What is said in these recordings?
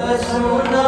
बसुना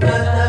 But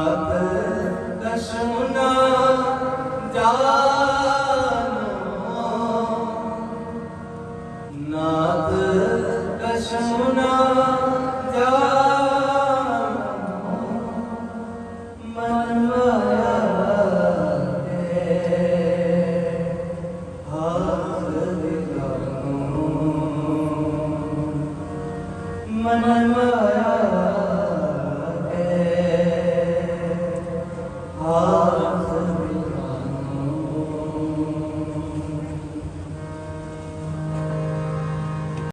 नाथ दशमुना जानो